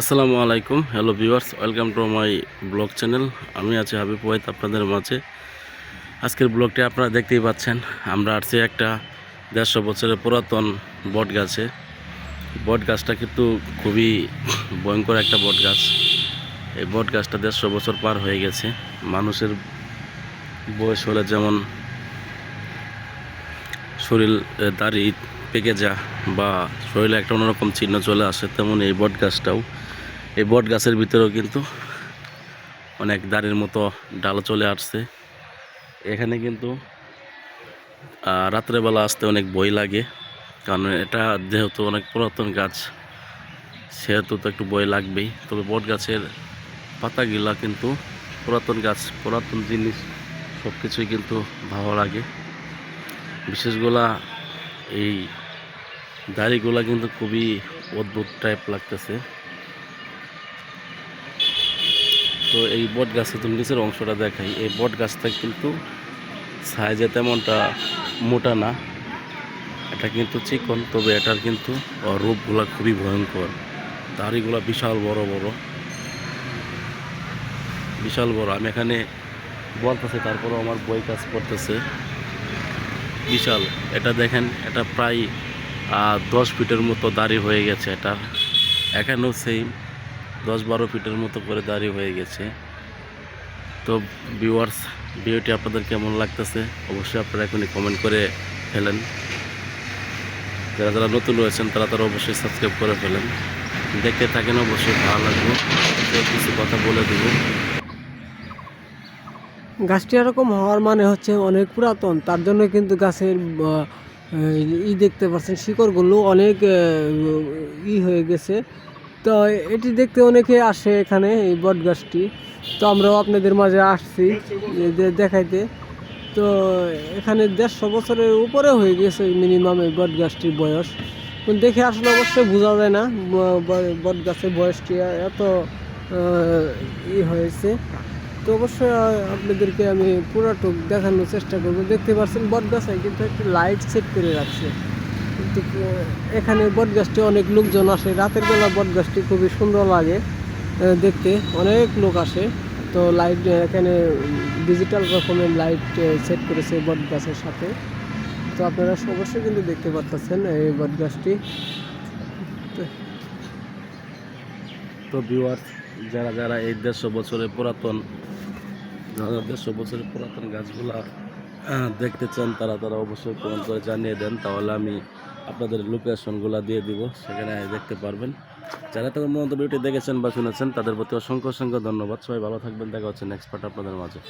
আসসালামু আলাইকুম, hello viewers, welcome to my blog channel. আমি আছি হাবিব ওয়াইদ, আপনাদের মাঝে। আজকের ব্লগটি আপনারা দেখতেই পাচ্ছেন, আমরা আসছি একটা দেড়শো বছরের পুরাতন বট গাছে। বট গাছটা কিন্তু খুবই ভয়ঙ্কর একটা বট গাছ। এই বট গাছটা দেড়শো বছর পার হয়ে গেছে। মানুষের বয়স হলে যেমন শরীর দাড়ি পেকে যা বা শরীরে একটা অন্যরকম চিহ্ন চলে আসে, তেমন এই বট গাছটাও। এই বট গাছের ভিতরেও কিন্তু অনেক দাড়ির মতো ডাল চলে আসছে। এখানে কিন্তু রাত্রেবেলা আসতে অনেক বই লাগে, কারণ এটা যেহেতু অনেক পুরাতন গাছ, সেহেতু তো একটু বই লাগবেই। তবে বট গাছের পাতাগুলা কিন্তু পুরাতন গাছ, পুরাতন জিনিস সব কিছুই কিন্তু ভালো লাগে। বিশেষগুলা এই দাড়িগুলা কিন্তু খুবই অদ্ভুত টাইপ লাগতেছে। তো এই বট গাছে তুমি নিচের অংশটা দেখাই, এই বট গাছটা কিন্তু সাইজে তেমনটা মোটা না, এটা কিন্তু চিকন, তবে এটার কিন্তু রূপগুলা খুবই ভয়ঙ্কর। দাড়িগুলা বিশাল বড় বড়। বিশাল বড়। আমি এখানে বলতেছে, তারপরেও আমার বই কাজ করতেছে। বিশাল। এটা দেখেন, এটা প্রায় দশ ফিটের মতো দাড়ি হয়ে গেছে এটা। এখানেও সেম দশ বারো ফিটের মতো করে দাড়ি হয়ে গেছে। তো ভিউয়ার্স ভিডিওটি আপনাদের কেমন লাগতেছে? অবশ্যই আপনারা এখনই কমেন্ট করে ফেলেন। যারা যারা নতুন রয়েছেন, তারা তারা অবশ্যই সাবস্ক্রাইব করে ফেলেন। দেখতে থাকেন, অবশ্যই ভালো লাগবে। কিছু কথা বলে দেবো। গাছটি এরকম হওয়ার মানে হচ্ছে অনেক পুরাতন। তার জন্য কিন্তু গাছের ই দেখতে পাচ্ছেন শিকড়গুলো অনেক ই হয়ে গেছে। তো এটি দেখতে অনেকে আসে এখানে, এই বট গাছটি। তো আমরাও আপনাদের মাঝে আসছি দেখাইতে। তো এখানে দেড়শো বছরের উপরে হয়ে গেছে মিনিমাম এই বট গাছটির বয়স। দেখে আসলে অবশ্যই বোঝা যায় না বট গাছের বয়সটি এত ই হয়েছে। তো অবশ্যই আপনাদেরকে আমি পুরাটুক দেখানোর চেষ্টা করব। দেখতে পাচ্ছেন বট গাছে কিন্তু একটি লাইট সেট করে রাখছে। কিন্তু এখানে বট গাছটি অনেক লোকজন আসে। রাতের বেলা বট গাছটি খুবই সুন্দর লাগে দেখতে। অনেক লোক আসে। তো লাইট এখানে ডিজিটাল রকমের লাইট সেট করেছে বট গাছের সাথে। তো আপনারা অবশ্যই কিন্তু দেখতে পাচ্ছেন এই বট গাছটি তো- তো বিওয়ার যারা যারা এই দেড়শো বছরের পুরাতন, যারা দেড়শো বছরের পুরাতন গাছগুলা দেখতে চান, তারা তারা অবশ্যই কমেন্ট করে জানিয়ে দেন। তাহলে আমি আপনাদের লোকেশনগুলো দিয়ে দিব, সেখানে দেখতে পারবেন। যারা তাদের মন্ত ভিডিওটি দেখেছেন বা শুনেছেন, তাদের প্রতি অসংখ্য অসংখ্য ধন্যবাদ। সবাই ভালো থাকবেন, দেখা হচ্ছে নেক্সট পার্ট আপনাদের মাঝে।